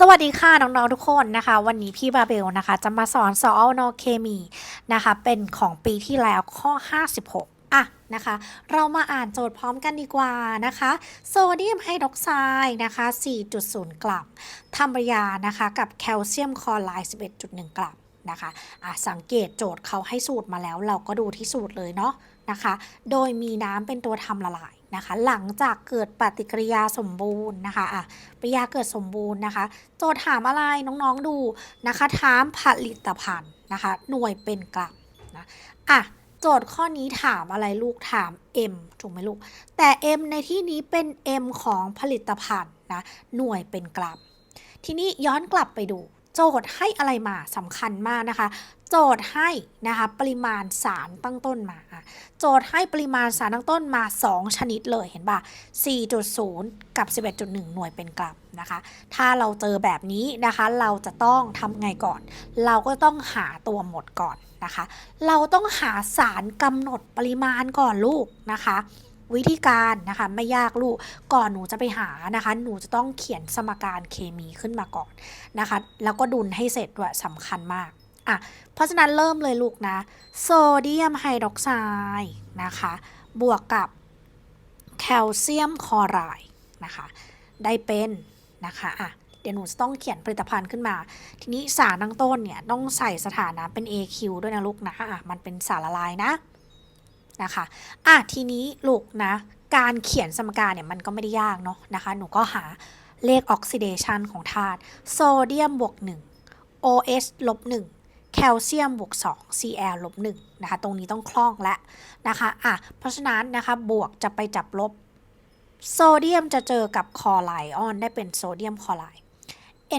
สวัสดีค่ะน้องๆทุกคนนะคะ วันนี้พี่บาเบลนะคะ จะมาสอนสอโนเคมีนะคะ เป็นของปีที่แล้วข้อ 56 อะนะคะ เรามาอ่านโจทย์พร้อมกันดีกว่านะคะ โซเดียมไฮดรอกไซด์นะคะ 4.0 กรัมทำปริยานะคะ กับแคลเซียมคลอไรด์11.1 กรัมนะคะอะสังเกตโจทย์เขาให้สูตรมาแล้ว เราก็ดูที่สูตรเลยเนาะนะคะ โดยมีน้ำเป็นตัวทำละลาย นะคะ หลังจากเกิดปฏิกิริยาสมบูรณ์นะคะอะปฏิกิริยาเกิดสมบูรณ์นะคะ โจทย์ถามอะไรน้องๆดูนะคะ ถามผลิตภัณฑ์นะคะ หน่วยเป็นกรัมนะอะโจทย์ข้อนี้ถามอะไรลูกถาม M ถูกไหมลูก แต่ M ในที่นี้เป็น M ของผลิตภัณฑ์นะ หน่วยเป็นกรัม ทีนี้ย้อนกลับไปดู โจทย์ให้อะไรมาสำคัญมากนะคะ โจทย์ให้นะคะปริมาณสารตั้งต้นมา โจทย์ให้ปริมาณสารตั้งต้นมา 2 ชนิดเลยเห็นป่ะ 4.0 กับ 11.1 หน่วยเป็นกรัมนะคะ ถ้าเราเจอแบบนี้นะคะ เราจะต้องทำไงก่อน เราก็ต้องหาตัวหมดก่อนนะคะ เราต้องหาสารกำหนดปริมาณก่อนลูกนะคะ วิธีการนะคะไม่ยากลูกก่อนหนูจะไปหานะคะ หนูจะต้องเขียนสมการเคมีขึ้นมาก่อนนะคะ แล้วก็ดุลให้เสร็จด้วยสำคัญมากอะเพราะฉะนั้นเริ่มเลยลูกนะโซเดียมไฮดรอกไซด์นะคะ บวกกับแคลเซียมคลอไรด์นะคะ ได้เป็นนะคะอะเดี๋ยวหนูจะต้องเขียนผลิตภัณฑ์ขึ้นมา ทีนี้สารตั้งต้นเนี่ย ต้องใส่สถานะเป็น AQ ด้วยนะลูกนะอะมันเป็นสารละลายนะ นะคะอะทีนี้ลูกนะ การเขียนสมการเนี่ยมันก็ไม่ได้ยากเนาะนะคะ หนูก็หาเลขออกซิเดชันของธาตุโซเดียมบวก1 OH ลบ1แคลเซียมบวก2 Cl ลบ1นะคะ ตรงนี้ต้องคล่องและนะคะอะเพราะฉะนั้นนะคะบวกจะไปจับลบโซเดียมจะเจอกับคลอไรด์ออนได้เป็นโซเดียมคลอไรด์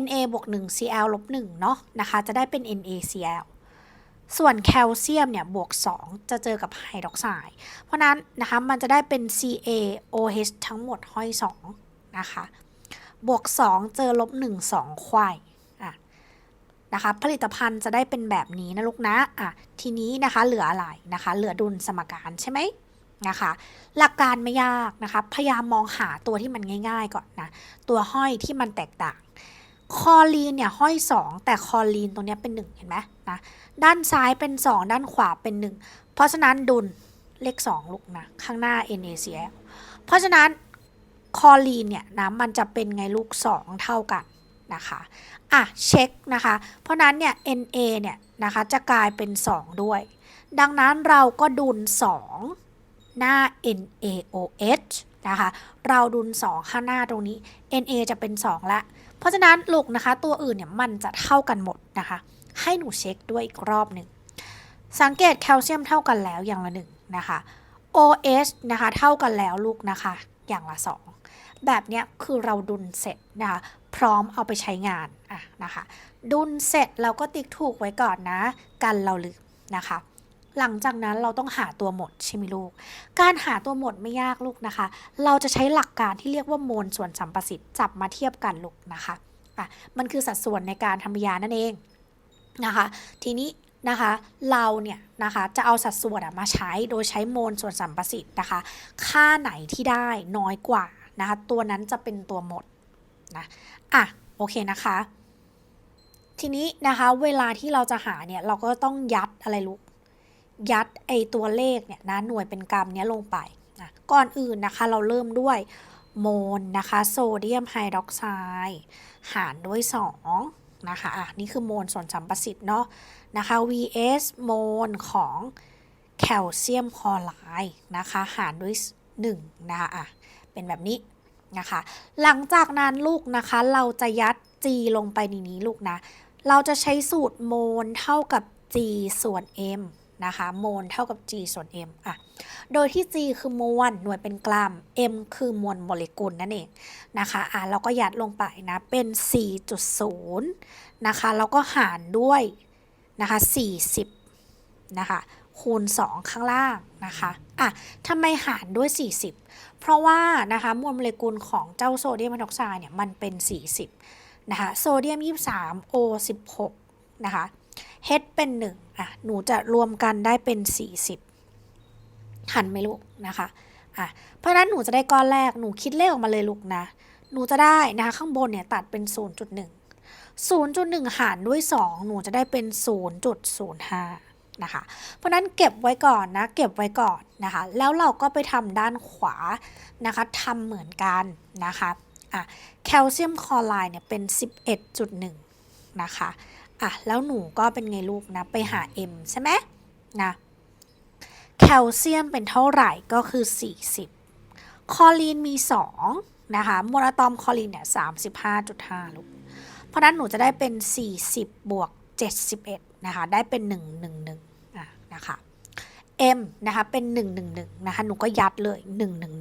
Na บวก1 Cl ลบ1เนาะนะคะ จะได้เป็น NaCl ส่วนแคลเซียมเนี่ยบวก 2 จะเจอกับไฮดรอกไซด์เพราะนั้นนะคะมันจะได้เป็น CaOH ทั้งหมดห้อย 2 นะคะ บวก 2 เจอลบ 1 2 ควายนะคะผลิตภัณฑ์จะได้เป็นแบบนี้นะลูกนะอะทีนี้นะคะเหลืออะไรนะคะ เหลือดุลสมการใช่ไหมนะคะ หลักการไม่ยากนะคะ พยายามมองหาตัวที่มันง่าย ๆ ก่อนนะ ตัวห้อยที่มันแตกต่าง คอลีนเนี่ยห้อย 2 แต่คอลีนตรงนี้เป็น 1 เห็นไหมนะด้านซ้ายเป็น 2 ด้านขวาเป็น 1 เพราะฉะนั้นดุลเลข 2 ลูกนะ ข้างหน้า NaCl เพราะฉะนั้นคอลีนเนี่ยนะมันจะเป็นไงลูก 2 เท่ากันนะคะอะเช็คนะคะ เพราะนั้นเนี่ย Na เนี่ยนะคะจะกลายเป็น 2 ด้วย ดังนั้นเราก็ดุล 2 หน้า NaOH นะคะเราดุล 2 ข้างหน้าตรงนี้ Na จะเป็น 2 ละ เพราะฉะนั้นลูกนะคะตัวอื่นเนี่ยมันจะเท่ากันหมดนะคะ ให้หนูเช็คด้วยอีกรอบหนึ่ง สังเกตแคลเซียมเท่ากันแล้วอย่างละหนึ่งนะคะ OH นะคะเท่ากันแล้วลูกนะคะ อย่างละ 2 แบบเนี้ยคือเราดุลเสร็จนะคะพร้อมเอาไปใช้งานอะนะคะ ดุลเสร็จเราก็ติ๊กถูกไว้ก่อนนะ กันเราลืมนะคะ หลังจากนั้นเราต้องหาตัวหมดใช่ไหมลูก การหาตัวหมดไม่ยากลูกนะคะ เราจะใช้หลักการที่เรียกว่าโมลส่วนสัมประสิทธิ์จับมาเทียบกันลูกนะคะอะมันคือสัดส่วนในการทำพยานนั่นเองนะคะ ทีนี้นะคะเราเนี่ยนะคะจะเอาสัดส่วนมาใช้โดยใช้โมลส่วนสัมประสิทธิ์นะคะ ค่าไหนที่ได้น้อยกว่านะคะตัวนั้นจะเป็นตัวหมดนะอะโอเคนะคะ ทีนี้นะคะเวลาที่เราจะหาเนี่ยเราก็ต้องยัดอะไรลูก ยัดไอตัวเลขเนี่ยนะหน่วยเป็นกรัมเนี้ยลงไปนะก่อนอื่นนะคะเราเริ่มด้วยโมลนะคะโซเดียมไฮดรอกไซด์หารด้วย2นะคะอะนี่คือโมลส่วนสัมประสิทธิ์เนาะนะคะ vs โมลของแคลเซียมคลอไรด์นะคะหารด้วย1นะคะอะเป็นแบบนี้นะคะ หลังจากนั้นลูกนะคะเราจะยัด g ลงไปในนี้ลูกนะ เราจะใช้สูตรโมลเท่ากับ g ส่วน m นะคะโมลเท่ากับ g ส่วน m อะ โดยที่ g คือมวลหน่วยเป็นกรัม m คือมวลโมเลกุลนั่นเองนะคะอะเราก็ยัดลงไปนะ เป็น 4.0 นะคะแล้วก็หารด้วยนะคะ40 นะคะคูณ 2 ข้างล่างนะคะอะทำไมหารด้วย 40 เพราะว่านะคะมวลโมเลกุลของเจ้าโซเดียมไฮดรอกไซด์เนี่ยมันเป็น 40 นะคะโซเดียม 23 O 16 นะคะ H เป็น1อะหนูจะรวมกันได้เป็น 40 หันไหมลูกนะคะอะเพราะนั้นหนูจะได้ก้อนแรกหนูคิดเลขออกมาเลยลูกนะ หนูจะได้นะคะข้างบนเนี่ยตัดเป็น 0.1 0.1 หารด้วย 2 หนูจะได้เป็น 0.05 นะคะ เพราะฉะนั้นเก็บไว้ก่อนนะ เก็บไว้ก่อนนะคะ แล้วเราก็ไปทำด้านขวานะคะทำเหมือนกันนะคะอะแคลเซียมคลอไรด์เนี่ยเป็น 11.1 นะคะ อะแล้วหนูก็เป็นไงลูกนะ ไปหา M ใช่ไหมนะแคลเซียมเป็นเท่าไหร่ก็คือ 40 คอลีนมี 2 นะคะโมโนอะตอมคอลีนเนี่ย35.5 ลูก เพราะฉะนั้นหนูจะได้เป็น 40 บวก 71 นะคะ ได้เป็น 111อะนะคะ M นะคะเป็น 111 นะคะ หนูก็ยัดเลย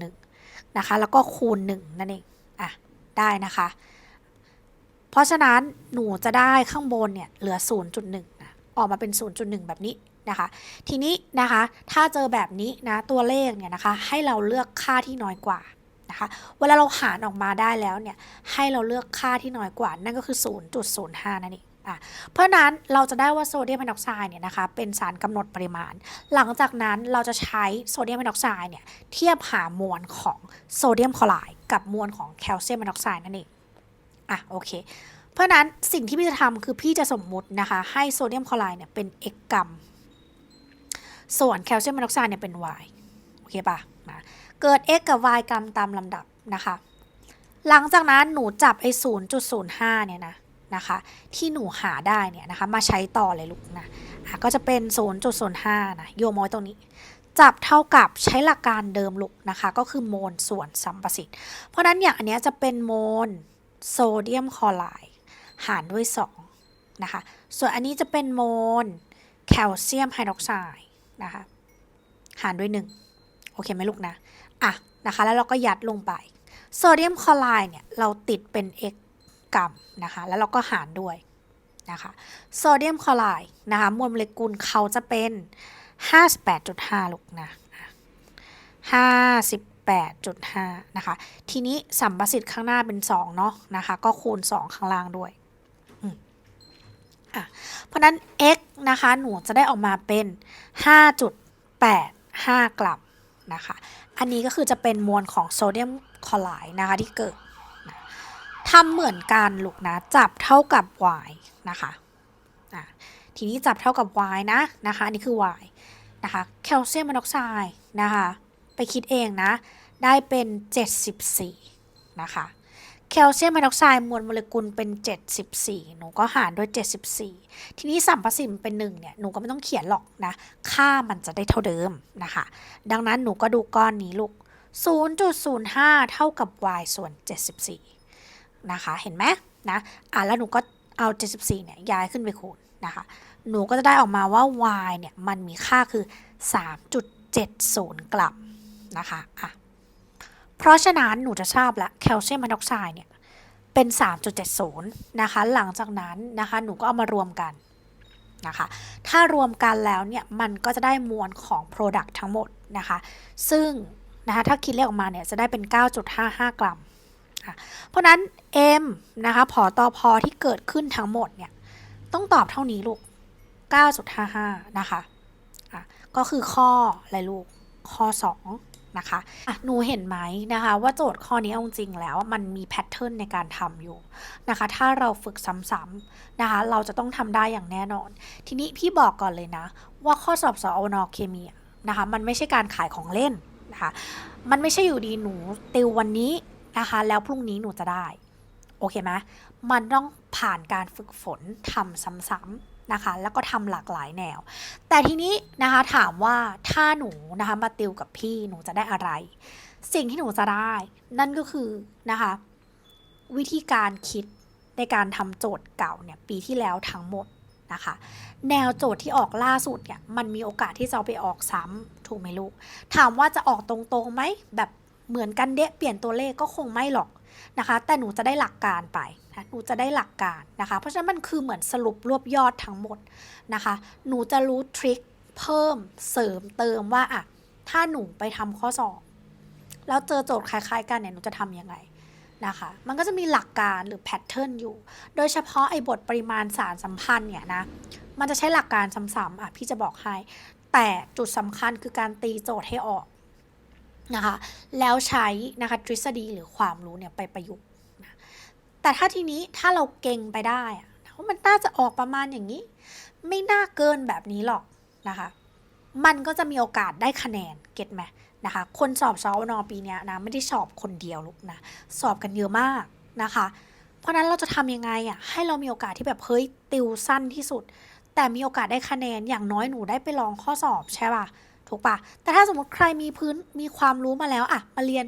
111 นะคะ แล้วก็คูณ 1 นั่นเอง อะ ได้นะคะ เพราะฉะนั้นหนูจะได้ข้างบนเนี่ยเหลือ 0.1นะออกมาเป็น 0.1 แบบนี้นะคะ ทีนี้นะคะถ้าเจอแบบนี้นะตัวเลขเนี่ยนะคะให้เราเลือกค่าที่น้อยกว่านะคะเวลาเราหารออกมาได้แล้วเนี่ยให้เราเลือกค่าที่น้อยกว่า นั่นก็คือ 0.05 นั่นเองอะเพราะนั้นเราจะได้ว่าโซเดียมไฮดรอกไซด์เนี่ยนะคะเป็นสารกำหนดปริมาณ หลังจากนั้นเราจะใช้โซเดียมไฮดรอกไซด์เนี่ยเทียบหามวลของโซเดียมคลอไรด์กับมวลของแคลเซียมไฮดรอกไซด์นั่นเอง อะโอเค เพราะนั้นสิ่งที่พี่จะทำคือพี่จะสมมุตินะคะ ให้โซเดียมคลอไรด์เนี่ยเป็น x กรัม ส่วนแคลเซียมไฮดรอกไซด์เนี่ยเป็น y โอเคปะนะเกิด x กับ y กรัมตามลำดับนะคะ หลังจากนั้นหนูจับไอ้0.05 เนี่ยนะนะคะ ที่หนูหาได้เนี่ยนะคะ มาใช้ต่อเลยลูกนะะก็จะเป็น 0.05 นะโยมอาไว้ตรงนี้ จับเท่ากับใช้หลักการเดิมลูกนะคะ ก็คือโมลส่วนสัมประสิทธิ์ เพราะนั้นอย่างอันเนี้ยจะเป็นโมล โซเดียมคลอไรด์หารด้วย 2 นะคะ ส่วนอันนี้จะเป็นโมลแคลเซียมไฮดรอกไซด์นะคะ หารด้วย 1 โอเคไหมลูกนะ อะนะคะแล้วเราก็ยัดลงไป โซเดียมคลอไรด์เนี่ย เราติดเป็น x กรัมนะคะ แล้วเราก็หารด้วยนะคะโซเดียมคลอไรด์นะคะมวลโมเลกุลเขาจะเป็น 58.5 ลูกนะอ่ 8.5 นะคะ ทีนี้สัมประสิทธิ์ข้างหน้าเป็น 2 เนาะนะคะ ก็คูณ 2 ข้างล่างด้วย เพราะนั้น x นะคะ หนูจะได้ออกมาเป็น 5.85 กรัมนะคะ อันนี้ก็คือจะเป็นมวลของโซเดียมคลอไรด์นะคะที่เกิดทำเหมือนกันลูกนะ จับเท่ากับ y นะคะะทีนี้จับเท่ากับ y นะนะคะ อันนี้คือ y นะคะ แคลเซียมไฮดรอกไซด์นะคะ ไปคิดเองนะ ได้เป็น 74 นะคะ แคลเซียมไฮดรอกไซด์มวลโมเลกุลเป็น 74 หนูก็หารด้วย 74 ทีนี้สัมประสิทธิ์มันเป็น1เนี่ย หนูก็ไม่ต้องเขียนหรอกนะ ค่ามันจะได้เท่าเดิมนะคะ ดังนั้นหนูก็ดูก้อนนี้ลูก 0.05 เท่ากับ y ส่วน 74 นะคะ เห็นไหมนะ อะแล้วหนูก็เอา 74 เนี่ย ย้ายขึ้นไปคูณนะคะ หนูก็จะได้ออกมาว่า y เนี่ย มันมีค่าคือ 3.70 กรัม นะคะอะเพราะฉะนั้นหนูจะทราบล้วแคลเซียมไฮดรอกไซด์เนี่ยเป็น 3.70 นะคะ หลังจากนั้นนะคะหนูก็เอามารวมกันนะคะ ถ้ารวมกันแล้วเนี่ยมันก็จะได้มวลของ Product ทั้งหมดนะคะ ซึ่งนะคะถ้าคิดเลขออกมาเนี่ยจะได้เป็น 9.55 กรัม เพราะนั้น M นะคะพอตอพอที่เกิดขึ้นทั้งหมดเนี่ยต้องตอบเท่านี้ลูก 9.55 นะคะะก็คือข้ออะไรลูก ข้อ 2 นะคะอะหนูเห็นไหมนะคะว่าโจทย์ข้อนี้เอาจริงแล้วมันมีแพทเทิร์นในการทำอยู่นะคะ ถ้าเราฝึกซ้ำๆนะคะ เราจะต้องทำได้อย่างแน่นอน ทีนี้พี่บอกก่อนเลยนะ ว่าข้อสอบสอนอเคมีนะคะ มันไม่ใช่การขายของเล่นนะคะ มันไม่ใช่อยู่ดีหนูติววันนี้นะคะ แล้วพรุ่งนี้หนูจะได้ โอเคไหมมันต้องผ่านการฝึกฝนทำซ้ำๆ นะคะ แล้วก็ทำหลากหลายแนว แต่ทีนี้นะคะถามว่าถ้าหนูนะคะมาติวกับพี่หนูจะได้อะไร สิ่งที่หนูจะได้ นั่นก็คือนะคะ วิธีการคิดในการทำโจทย์เก่าเนี่ยปีที่แล้วทั้งหมดนะคะแนวโจทย์ที่ออกล่าสุดเนี่ยมันมีโอกาสที่จะไปออกซ้ำถูกไหมลูก ถามว่าจะออกตรงๆไหมแบบเหมือนกันเดะเปลี่ยนตัวเลขก็คงไม่หรอกนะคะ แต่หนูจะได้หลักการไป นะหนูจะได้หลักการนะคะ เพราะฉะนั้นมันคือเหมือนสรุปรวบยอดทั้งหมดนะคะ หนูจะรู้ทริคเพิ่มเสริมเติมว่าอะถ้าหนูไปทำข้อสอบแล้วเจอโจทย์คล้ายๆ กันเนี่ยหนูจะทำยังไงนะคะ มันก็จะมีหลักการหรือแพทเทิร์นอยู่ โดยเฉพาะไอ้บทปริมาณสารสัมพันธ์เนี่ยนะ มันจะใช้หลักการซ้ำๆอะพี่จะบอกให้ แต่จุดสำคัญคือการตีโจทย์ให้ออกนะคะ แล้วใช้นะคะทฤษฎีหรือความรู้เนี่ยไปประยุกต์นะ แต่ถ้าทีนี้ถ้าเราเก่งไปได้อะว่ามันน่าจะออกประมาณอย่างนี้ ไม่น่าเกินแบบนี้หรอกนะคะ มันก็จะมีโอกาสได้คะแนนเก็ตไหมนะคะ คนสอบสอนอปีเนี้ยนะไม่ได้สอบคนเดียวลูกนะสอบกันเยอะมากนะคะ เพราะนั้นเราจะทำยังไงอะให้เรามีโอกาสที่แบบเฮ้ยติวสั้นที่สุด แต่มีโอกาสได้คะแนนอย่างน้อยหนูได้ไปลองข้อสอบใช่ป่ะถูกป่ะแต่ถ้าสมมติใครมีพื้นมีความรู้มาแล้วอะมาเรียน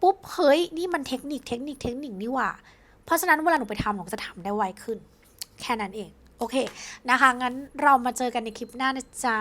ปุ๊บเฮ้ยนี่มันเทคนิคเทคนิคเทคนิคนี่หว่า เพราะฉะนั้นเวลาหนูไปทำหนูก็จะทำได้ไวขึ้น แค่นั้นเอง โอเคนะคะ งั้นเรามาเจอกันในคลิปหน้านะจ๊ะ